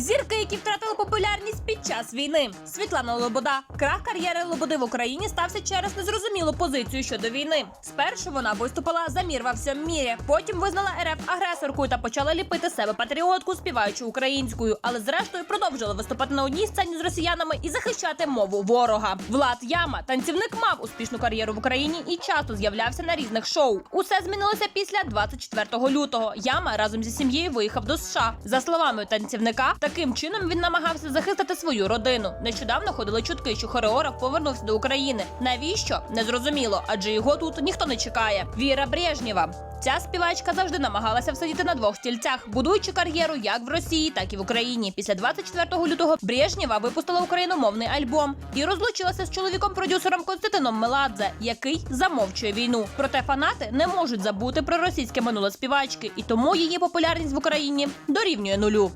Зірки, які втратили популярність під час війни. Світлана Лобода. Крах кар'єри Лободи в Україні стався через незрозумілу позицію щодо війни. Спершу вона виступила за мір во всьому мірі, потім визнала РФ агресоркою та почала ліпити себе патріотку, співаючи українською, але зрештою продовжила виступати на одній сцені з росіянами і захищати мову ворога. Влад Яма, танцівник, мав успішну кар'єру в Україні і часто з'являвся на різних шоу. Усе змінилося після 24 лютого. Яма разом зі сім'єю виїхав до США. За словами танцівника, таким чином він намагався захистити свою родину. Нещодавно ходили чутки, що хореограф повернувся до України. Навіщо? Незрозуміло, адже його тут ніхто не чекає. Віра Брежнєва. Ця співачка завжди намагалася всидіти на двох стільцях, будуючи кар'єру як в Росії, так і в Україні. Після 24 лютого Брежнєва випустила україномовний альбом і розлучилася з чоловіком-продюсером Константином Меладзе, який замовчує війну. Проте фанати не можуть забути про російське минуле співачки, і тому її популярність в Україні дорівнює нулю.